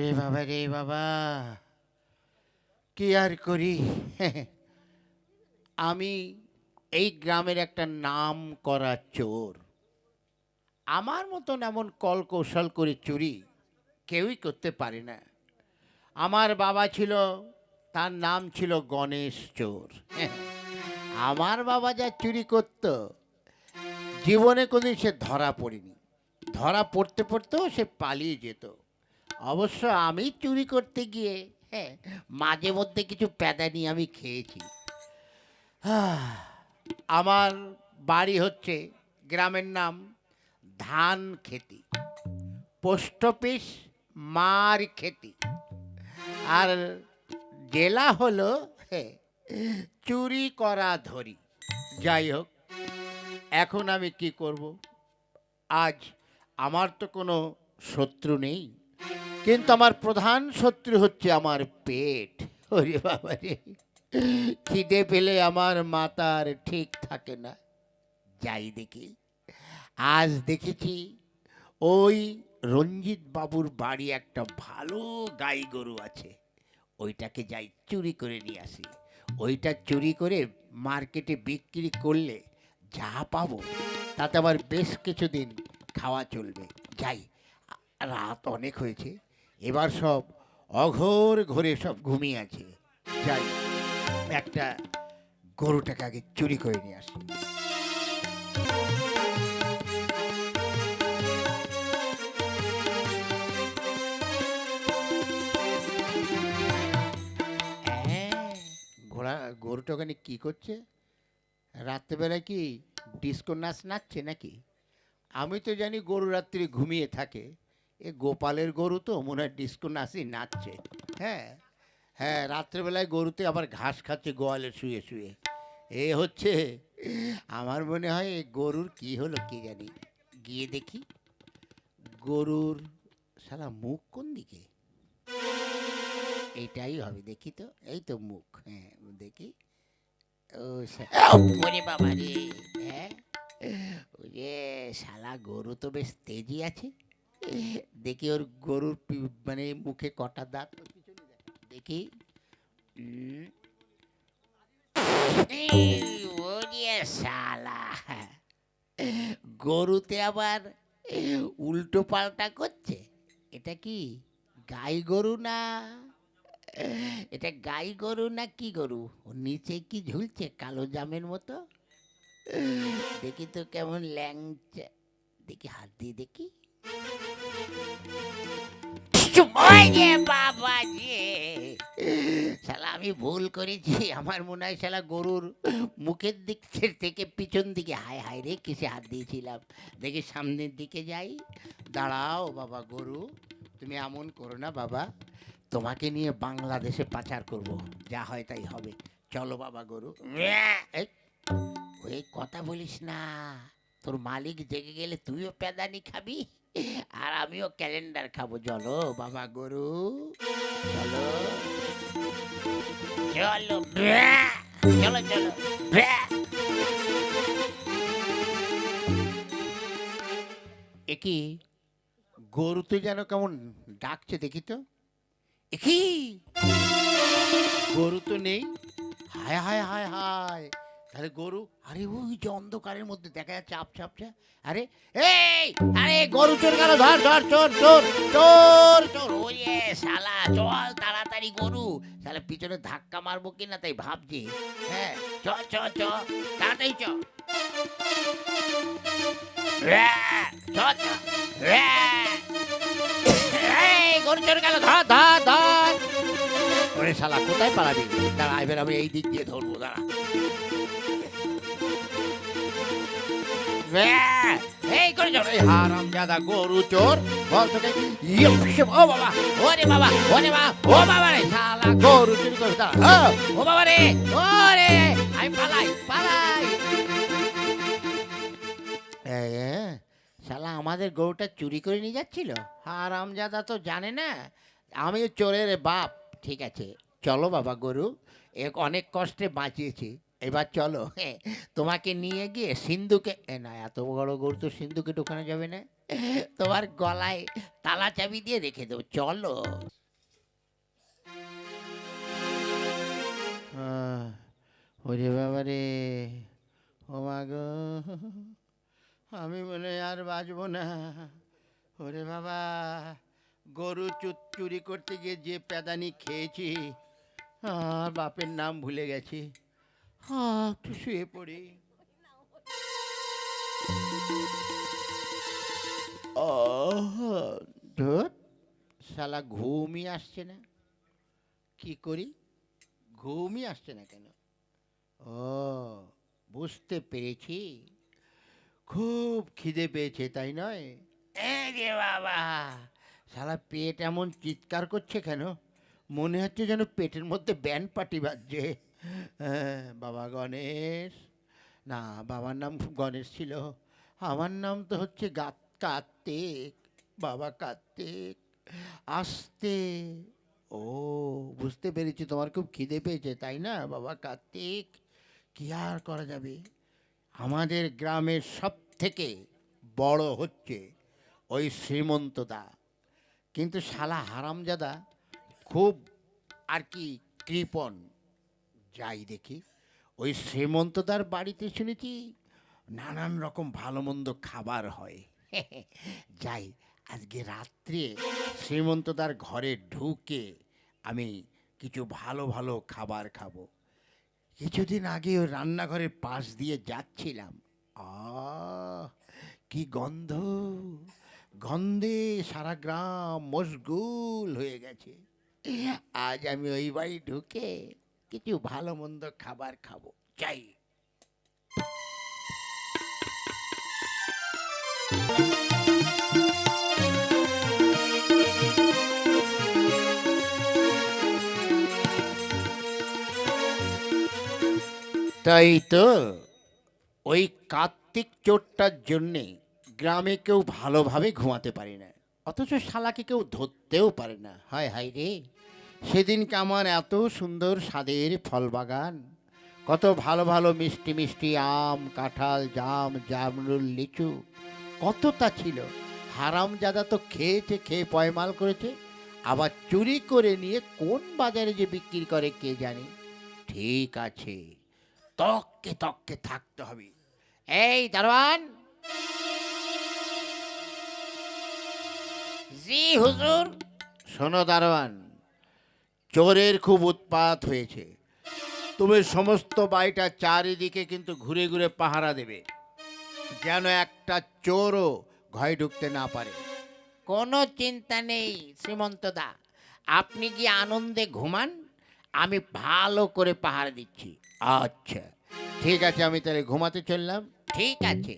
রে বাবা রে বাবা, কি আর করি? আমি এই গ্রামের একটা নাম করা চোর। আমার মতন এমন কল কৌশল করে চুরি কেউই করতে পারে না। আমার বাবা ছিল, তার নাম ছিল গণেশ চোর। আমার বাবা যা চুরি করত জীবনে কোনোদিন সে ধরা পড়েনি। ধরা পড়তে পড়তেও সে পালিয়ে যেত। অবশ্য আমি চুরি করতে গিয়ে হ্যাঁ মাঝে মধ্যে কিছু প্যাদানি আমি খেয়েছি। আমার বাড়ি হচ্ছে গ্রামের নাম ধান খেতি। পোস্ট অফিস মার খেতি। আর জেলা হলো হ্যাঁ, চুরি করা ধরি। যাই হোক এখন আমি কি করব? আজ আমার তো কোনো শত্রু নেই, কিন্তু আমার প্রধান শত্রু হচ্ছে আমার পেট। ওরে বাবা রে, খিদে পেলে আমার মাতার ঠিক থাকে না। যাই দেখি, আজ দেখেছি ওই রঞ্জিত বাবুর বাড়ি একটা ভালো গাই গরু আছে, ওইটাকে যাই চুরি করে নিয়ে আসি। ওইটা চুরি করে মার্কেটে বিক্রি করলে যা পাবো তাতে আবার বেশ কিছুদিন খাওয়া চলবে। যাই রাত অনেক হয়েছে এবার সব অঘোর ঘরে সব ঘুমিয়ে আছে। যাই একটা গরুটাকে আগে চুরি করে নিয়ে আসি। হ্যাঁ, ঘোড়া গরুটা ওখানে কি করছে? রাত্রেবেলায় কি ডিস্কো নাচ নাচছে নাকি? আমি তো জানি গরু রাত্রি ঘুমিয়ে থাকে। এ গোপালের গরু তো মনে হয় ডিস্কো নাচই নাচছে। হ্যাঁ হ্যাঁ রাত্রেবেলায় গরুতে আবার ঘাস খাচ্ছে গোয়ালে শুয়ে শুয়ে। এ হচ্ছে, আমার মনে হয় এ গরুর কি হলো কি জানি? গিয়ে দেখি। গরুর সারা মুখ কোন দিকে? এইটাই হবে, দেখি তো। এই তো মুখ হ্যাঁ দেখি। ওরে বাবা রে। হ্যাঁ? যে শালা গরু তো বেশ তেজি আছে। দেখি ওর গরুর মানে মুখে কটা দাঁত ওর দেখ। ওরে শালা গরুতে আবার উল্টো পাল্টা করছে? এটা কি গাই গরু না এটা গাই গরু না কি গরু? ওর নিচে কি ঝুলছে কালো জামের মতো? দেখি তো কেমন ল্যাংচা। দেখি হাত দিয়ে দেখি। বাবা যে শালা আমি ভুল করেছি। আমার মনে হয় শালা গরুর মুখের দিক থেকে পিছন দিকে। হায় হায় রে কিসে হাত দিয়েছিলাম? দেখি সামনের দিকে যাই। দাঁড়াও বাবা গরু। তুমি এমন করো না বাবা। তোমাকে নিয়ে বাংলাদেশে পাচার করব। যা হয় তাই হবে। চলো বাবা গরু। এই, ওই কথা বলিস না। তোর মালিক জেগে গেলে তুইও প্যাদানি খাবি আর আমিও ক্যালেন্ডার খাব। চলো বাবা গরু। চলো। চলো। চলো চলো। ব্যাঁ। একি গরু তো যেন কেমন ডাকছে দেখি তো। একি। গরু তো নেই। হায় হায় হায় হায়। তাহলে গরু, আরে ওই যে অন্ধকারের মধ্যে দেখা যাচ্ছে আপছা আপছা আরে, এই, আরে গরু চোর গেল ধর ধর, চোর চোর চোর চোর। ওই শালা, চল তাড়াতাড়ি গরু। শালা, পিছনে ধাক্কা মারবো কিনা তাই ভাবছি। হ্যাঁ চ চ চ, তাড়াতাড়ি চ। চ চ। গরু চোর গেল ধর ধর ধর ওরে শালা, কোথায় পালাবি? দাঁড়া, এবার আমি এই দিক দিয়ে ধরবো, দাঁড়া! এই করে চল। এই হারাম জাদা গরু চোর। বল তোকে ও বাবা, ওরে বাবা ওরে বাবা, ও বাবা রে। শালা গরু চুরি করে দাঁড়া। ও বাবা রে, ও আমাদের গরুটা চুরি করে নিয়ে যাচ্ছিল? হারাম জাদা তো জানে না। আমি চোরের বাপ। ঠিক আছে চলো বাবা গরু এক অনেক কষ্টে বাঁচিয়েছি। এবার চলো হ্যাঁ, তোমাকে নিয়ে গিয়ে সিন্ধুকে এ না এত বড় গরু তো সিন্ধুকে ঢোকানো যাবে না। তোমার গলায় তালা চাবি দিয়ে রেখে দেবো চলো। ওরে বাবা রে ও মা গো। আমি মনে আর বাঁচবো না। ওরে বাবা, গরু চু- চুরি করতে গিয়ে যে প্যাদানি খেয়েছি আর বাপের নাম ভুলে গেছি। হ্যাঁ একটু শুয়ে পড়ি। ধুর শালা ঘুমই আসছে না। কি করি? ঘুমই আসছে না কেন? ও, বুঝতে পেরেছি। খুব খিদে পেয়েছে তাই নয়? রে বাবা। সারা পেট এমন চিৎকার করছে কেন? মনে হচ্ছে যেন পেটের মধ্যে ব্যান্ড পাটি বাজছে। হ্যাঁ, বাবা গণেশ। না বাবার নাম গণেশ ছিল। আমার নাম তো হচ্ছে গাত কার্তিক বাবা কার্তিক। আসতে। ও বুঝতে পেরেছি তোমার খুব খিদে পেয়েছে তাই না বাবা কার্তিক? কি আর করা যাবে? আমাদের গ্রামের সব থেকে বড় হচ্ছে ওই শ্রীমন্তদা। কিন্তু শালা হারামজাদা খুব আর কি কৃপণ। যাই দেখি, ওই শ্রীমন্তদার বাড়িতে শুনেছি নানান রকম ভালো মন্দ খাবার হয়। যাই, আজকে রাত্রে শ্রীমন্তদার ঘরে ঢুকে আমি কিছু ভালো ভালো খাবার খাব। কিছুদিন আগে ওই রান্নাঘরের পাশ দিয়ে যাচ্ছিলাম। আহ কি গন্ধ? গন্ধে সারা গ্রাম মশগুল হয়ে গেছে। আজ আমি ওই বাড়ি ঢুকে কিছু ভালো মন্দ খাবার খাব। চাই তাই তো ওই কার্তিক চোরটার জন্যে গ্রামে কেউ ভালোভাবে ঘুমাতে পারে না। অথচ শালাকে কেউ ধরতেও পারে না। হায় হায় রে। সেদিনকে আমার এত সুন্দর স্বাদের ফল বাগান কত ভালো ভালো মিষ্টি মিষ্টি আম, কাঁঠাল, জাম, জামরুল, লিচু। কত তা ছিল। হারামজাদা তো খেয়েছে, খেয়ে পয়মাল করেছে। আবার চুরি করে নিয়ে কোন বাজারে যে বিক্রি করে কে জানে। ঠিক আছে। তককে তককে থাকতে হবে। এই দারোয়ান জি হুজুর। শোনো দারোয়ান চোরের খুব উৎপাত হয়েছে। তুমি সমস্ত বাড়িটা চারিদিকে কিন্তু ঘুরে ঘুরে পাহারা দেবে। যেন একটা চোরও ঘরে ঢুকতে না পারে। কোনো চিন্তা নেই শ্রীমন্তদা আপনি কি আনন্দে ঘুমান? আমি ভালো করে পাহারা দিচ্ছি। আচ্ছা। ঠিক আছে আমি তাহলে ঘুমাতে চললাম। ঠিক আছে।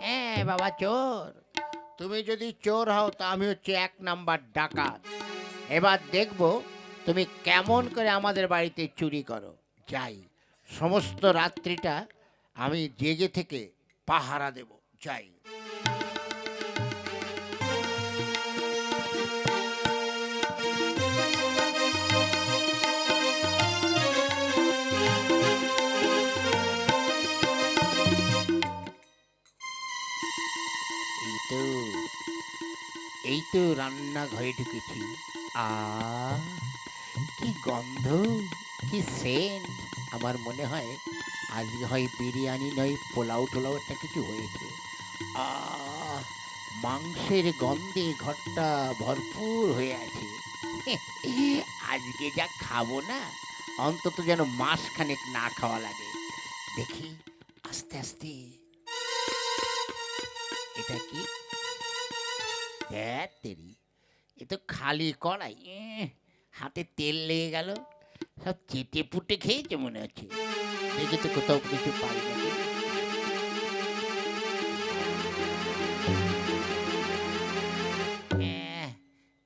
হ্যাঁ বাবা চোর। তুমি যদি চোর হও তা আমি হচ্ছে এক নাম্বার ডাকাত। এবার দেখব তুমি কেমন করে আমাদের বাড়িতে চুরি করো। যাই সমস্ত রাত্রিটা আমি জেগে থেকে পাহারা দেব। যাই। তো, এই তো রান্নাঘরে ঢুকেছি আ, কি গন্ধ, কি সেন্ট। আমার মনে হয় আজকে হয় বিরিয়ানি নয়, পোলাও টোলাও একটা কিছু হয়েছে। মাংসের গন্ধে ঘরটা ভরপুর হয়ে আছে। আজকে যা খাব না, অন্তত যেন মাসখানেক না খাওয়া লাগে। দেখি, আস্তে আস্তে এটা কি? দেখ তেরি। এ তো খালি কড়াই হাতে তেল লেগে গেল সব চেটে পুটে খেয়েছে মনে হচ্ছে। দেখি তো কোথাও কিছু পাই নাকি। এহ,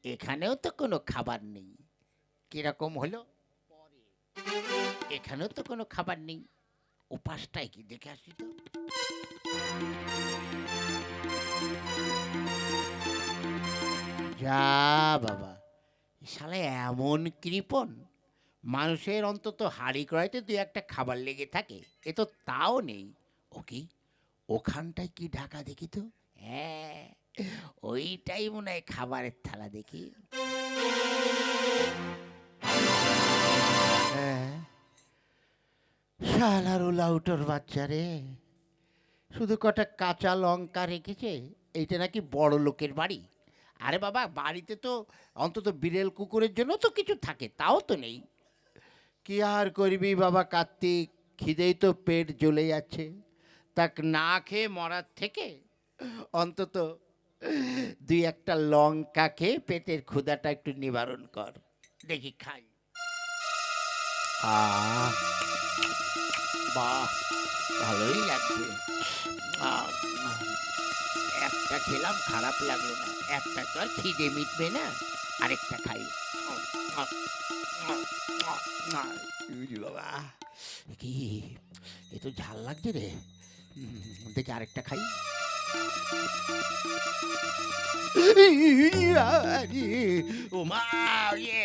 এখানেও তো কোনো খাবার নেই। কীরকম হলো? এখানেও তো কোনো খাবার নেই। উপাসটাই কি দেখে আসি তো? যা বাবা। শালা এমন কৃপণ মানুষের অন্তত হাড়ি কড়াইতে দুই একটা খাবার লেগে থাকে, এ তো তাও নেই। ও কি? ওখানটায় কি ঢাকা দেখি তো? হ্যাঁ ওইটাই মনে হয় খাবারের থালা দেখি। হ্যাঁ শালার লাউটোর বাচ্চা রে। শুধু কটা কাঁচা লঙ্কা রেখেছে, এইটা নাকি বড় লোকের বাড়ি? আরে বাবা বাড়িতে তো অন্তত বিড়েল কুকুরের জন্য তো কিছু থাকে তাও তো নেই। কি আর করবি বাবা কার্তিক? খিদেই তো পেট জ্বলে যাচ্ছে। তাক না খেয়ে মরার থেকে? অন্তত দুই একটা লঙ্কা খেয়ে পেটের ক্ষুধাটা একটু নিবারণ কর। দেখি খাই। বাহ ভালোই লাগছে। একটা খেলাম, খারাপ লাগল না। একটা তো আর খিদে মিটবে না। আরেকটা খাই। বাবা কি? এ তো ঝাল লাগছে রে। দেখি আরেকটা খাই। ইয়ে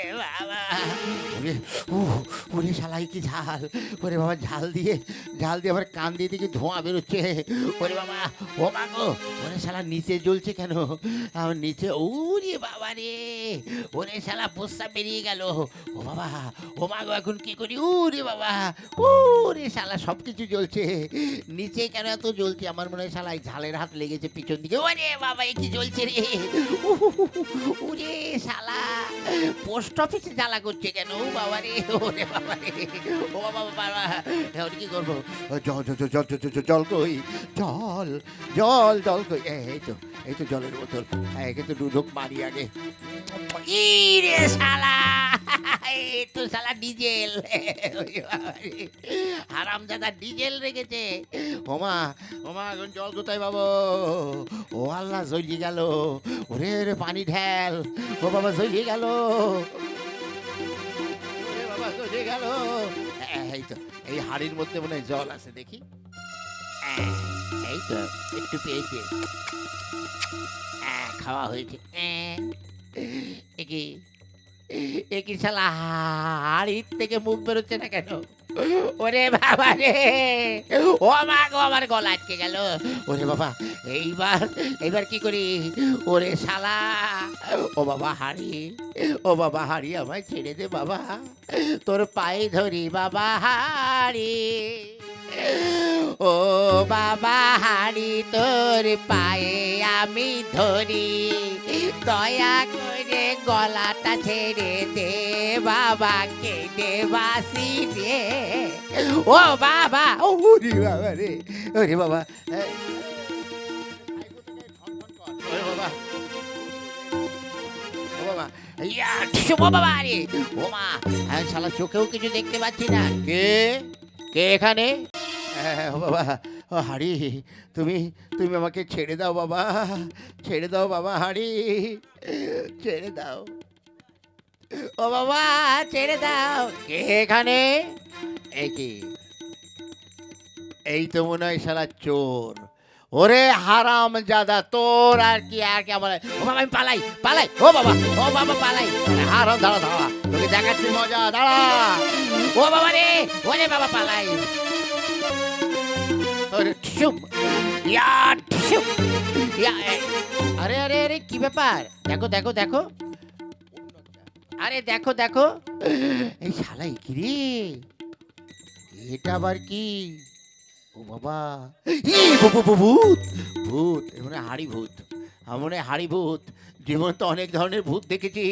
ওরে শালাই কি ঝাল ওরে বাবা ঝাল দিয়ে ঝাল দিয়ে আবার কান দিয়ে ধোঁয়া বেরোচ্ছে ওরে বাবা ও ওরে শালা নিচে জ্বলছে কেন আমার নিচে ওরে বাবা রে ওরে শালা পোস্তা বেরিয়ে গেল ও বাবা ও মা গো এখন কি করি ওরে বাবা ওরে শালা সব কিছু জ্বলছে নিচে কেন এত জ্বলছে আমার মনে হয় শালা এই ঝালের হাত লেগেছে পিছন দিকে। ওরে বাবা, এ কি জ্বলছে রে? ওরে শালা, পোস্ট অফিসে জ্বালা করছে কেন? বাবা রে, ওরে বাবা রে। ও বাবা বাবা কি করব? জল জল জল জল কই? জল জল জল কই? এই তো এই তো জলের বোতল। হ্যাঁ একে তো দুধক মারি আগে। ইরে শালা! এই তো শালা ডিজেল। হারাম দাদা ডিজেল রেখেছে। ওমা ওমা এখন জল কোথায় পাবো? ও আল্লাহ জ্বলিয়ে গেল। ওরে রে পানি ঢেল। ও বাবা জ্বলিয়ে গেল। গেল। এই তো এই হাড়ির মধ্যে মনে হয় জল আছে দেখি। আহ, এই তো একটু পেয়েছে। আহ, খাওয়া হয়েছে। একি একি শালা হাড়ির থেকে মুখ বেরোচ্ছে না কেন? ওরে বাবা রে! ও মা গো, আমার গলা আটকে গেল। ওরে বাবা, এইবার এইবার কি করি? ওরে শালা! ও বাবা হাড়ি, ও বাবা হাড়ি আমায় ছেড়ে দে বাবা। তোর পায়ে ধরি বাবা হাড়ি। ও বাবা, হাড়ি তোর পায়ে আমি ধরি। দয়া করে গলাটা ছেড়ে দে বাবা কেটে বাসি রে ও বাবা, ও রে বাবা রে বাবা। বাবা বাবা বাবা মা শালা চোখেও কিছু দেখতে পাচ্ছি না। কে? কে এখানে? হ্যাঁ, বাবা। ও হাড়ি তুমি তুমি আমাকে ছেড়ে দাও বাবা। ছেড়ে দাও বাবা হাড়ি। ছেড়ে দাও। ও বাবা ছেড়ে দাও। কে এখানে? এই এই তো মনে হয় সারা চোর। ওরে হারাম জাদা তোর আর কি আর কি আমার। ও বাবা আমি পালাই পালাই। ও বাবা ও বাবা পালাই। হারাম দাঁড়া দাঁড়া। তোকে দেখাচ্ছি মজা দাঁড়া। ও বাবা রে ওরে বাবা পালাই। আরে আরে আরে কি ব্যাপার? দেখো দেখো দেখো। আরে দেখো দেখো। এই শালা ইকিরে এটা আবার কি? ও বাবা। ই, ভূত ভূত এ হাড়ি ভূত। মনে হাড়ি ভূত। জীবন তো অনেক ধরনের ভূত দেখেছি,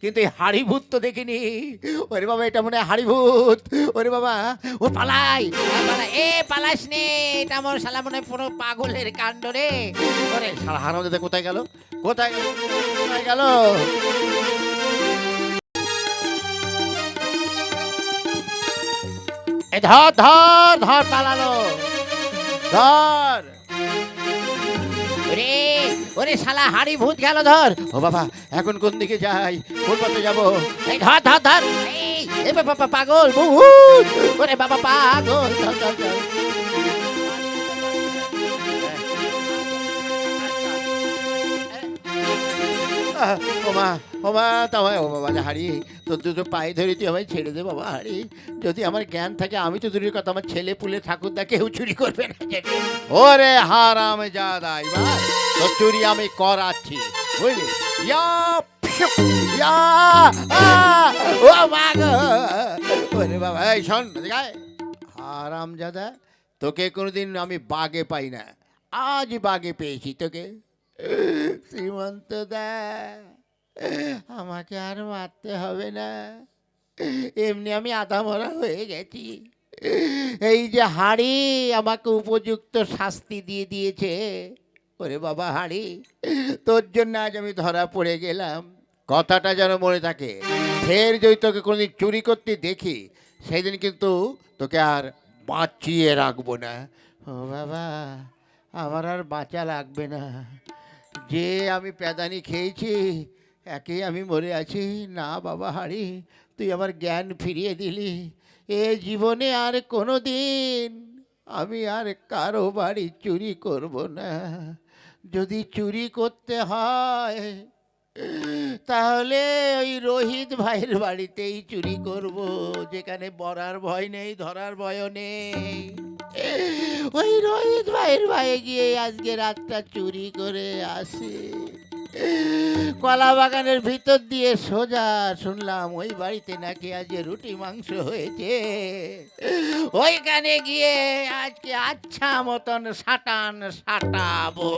কিন্তু এই হাড়ি ভূত তো দেখিনি। ওরে বাবা, এটা মনে হাড়ি ভূত। ওরে বাবা, ও পালাই। এ পালাস নে। এটা আমার শালা মনে পুরো পাগলের কাণ্ড রে। ওরে শালা হারাম দাদা কোথায় গেল? কোথায় গেল? কোথায় গেল? ধর ধর ধর, পালালো। ধর। ওরে শালা হাড়ি ভূত গেল ধর। ও বাবা এখন কোন দিকে যাই? কোন পথে যাব? এই ধর ধর ধর। এই এ বাবা পাগল ভূত। ওরে বাবা পাগল ধর ধর ধর। ও মা তাও ও বাবা হাড়ি। তোর দুটো পায়ে ধরে তুই আমায় ছেড়ে দে বাবা হারি যদি আমার জ্ঞান থাকে আমি তো দূরের কথা আমার ছেলে পুলে ঠাকুর দা কেউ চুরি করবে না। ওরে হারাম জাদা এবার তোর চুরি আমি করাচ্ছি বুঝলি? ফিউক, ও মা গো। ওরে বাবা এই শোন হারাম জাদা তোকে কোনোদিন আমি বাগে পাই না। আজ বাগে পেয়েছি তোকে। শ্রীমন্ত দা আমাকে আর মারতে হবে না। এমনি আমি আধা মরা হয়ে গেছি। এই যে হাড়ি আমাকে উপযুক্ত শাস্তি দিয়ে দিয়েছে। ওরে বাবা হাড়ি, তোর জন্য আজ আমি ধরা পড়ে গেলাম। কথাটা যেন মনে থাকে, ফের যদি তোকে কোনোদিন চুরি করতে দেখি, সেদিন কিন্তু তোকে আর বাঁচিয়ে রাখব না। ও বাবা, আমার আর বাঁচা লাগবে না। যে আমি প্যাদানি খেয়েছি, একে আমি মরে আছি। না বাবা হারি, তুই আমার জ্ঞান ফিরিয়ে দিলি। এ জীবনে আর কোনো দিন আমি আর কারও বাড়ি চুরি করব না। যদি চুরি করতে হয়, তাহলে ওই রোহিত ভাইয়ের বাড়িতেই চুরি করব, যেখানে বরার ভয় নেই, ধরার ভয়ও নেই। ওই রোহিত ভাইয়ের ভাইয়ে গিয়ে আজকে রাতটা চুরি করে আসি। কলা বাগানের ভিতর দিয়ে সোজা শুনলাম ওই বাড়িতে নাকি আজ রুটি মাংস হয়েছে। ওইখানে গিয়ে আজকে আচ্ছা মতন সাটান সাটাবো।